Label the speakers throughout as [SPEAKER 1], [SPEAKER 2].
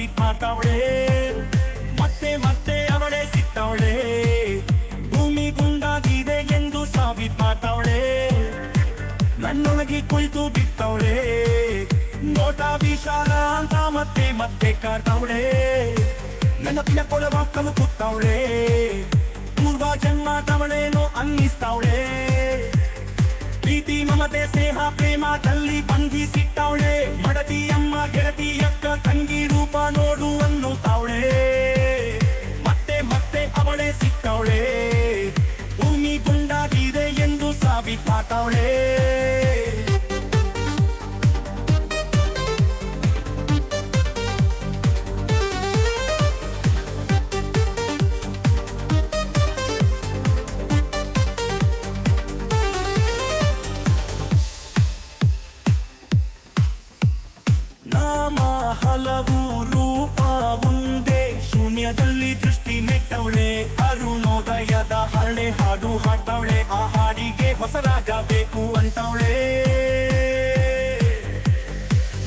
[SPEAKER 1] ಸಿಗ್ತಾವಳೆ ಮತ್ತೆ ಮತ್ತೆ ಅವಳೆ ಸಿಗ್ತಾವಳೆ. ಭೂಮಿ ಗುಂಡಾಗಿದೆ ಎಂದು ಸಾಬೀತ್ ಮಾಡ್ತಾವಳೆ. ನನ್ನೊಳಗೆ ಕುಳಿತು ಬಿತ್ತವಳೆ. ನೋಟ ವಿಶಾಲ ಅಂತ ಮತ್ತೆ ಮತ್ತೆ ಕಾಡ್ತಾವಳೆ. ನನ್ನ ಪಿನ ಕೊಳವಾಕಲು ಕೂತಾವಳೆ. ಪೂರ್ವ ಜನ್ಮ ತವಳೇನೋ ಅನ್ನಿಸ್ತಾವಳೆ. ಪ್ರೇಮದಲ್ಲಿ ಬಂಧಿಸಿಟ್ಟವಳೆ. ಮಡತಿ ಅಮ್ಮ ಗೆಳತಿ ಅಕ್ಕ ತಂಗಿ ರೂಪ ನೋಡು ಅನ್ನುತ್ತಾವಳೆ ಮತ್ತೆ ಮತ್ತೆ ಅವಳೆ ಸಿಕ್ಕವಳೆ. ಭೂಮಿ ಗುಂಡಾಗಿದೆ ಎಂದು ಸಾಬೀತಾತವಳೆ ನಾಮ ಹಲವು ರೂಪ ಒಂದೇ. ಶೂನ್ಯದಲ್ಲಿ ದೃಷ್ಟಿ ನೆಟ್ಟವಳೆ, ಅರುಣೋದಯದ ಹರಳೆ ಹಾಡು ಹಾಡ್ತಾವಳೆ. ಆ ಹಾಡಿಗೆ ಹೊಸರಾಗಬೇಕು ರಾಗ ಬೇಕು ಅಂತವಳೆ.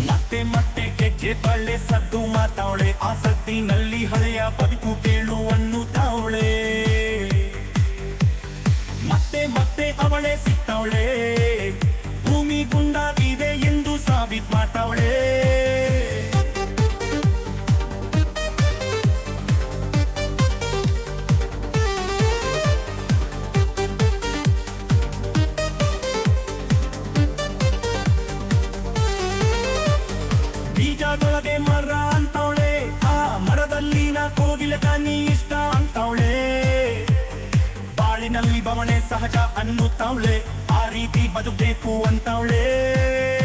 [SPEAKER 1] ಮತ್ತೆ ಮತ್ತೆ ಗೆಜ್ಜೆ ಬಳ್ಳೆ ಸದ್ದು ಮಾತಾವಳೆ. ಆಸಕ್ತಿನಲ್ಲಿ ಹಳೆಯ ಬದುಕು ಕೇಳು ಬೀಜದೊಳಗೆ ಮರ ಅಂತವಳೆ. ಆ ಮರದಲ್ಲಿನ ಕೋಗಿಲ ಕಾನಿ ಇಷ್ಟ ಅಂತವಳೆ. ಬಾಳಿನಲ್ಲಿ ಬವಣೆ ಸಹಜ ಅನ್ನುತ್ತವಳೆ. ಆ ರೀತಿ ಬದುಕಬೇಕು ಅಂತವಳೆ.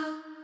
[SPEAKER 2] Oh.